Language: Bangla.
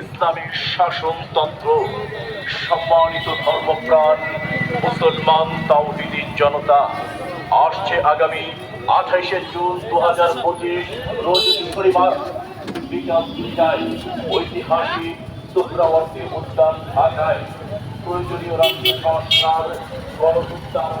ইসলামী শাসনতন্ত্র, সম্মানিত ধর্মপ্রাণ, মুসলমান তাওহিদিন জনতা, আসছে আগামী আঠাইশে জুন দু হাজার পঁচিশ, রোজ শনিবার, বিকাল তিনটায় ঐতিহাসিক শুক্রবর্তী উদ্যান ঢাকায়। প্রয়োজনীয় রাজ্য সংস্কার উদ্যান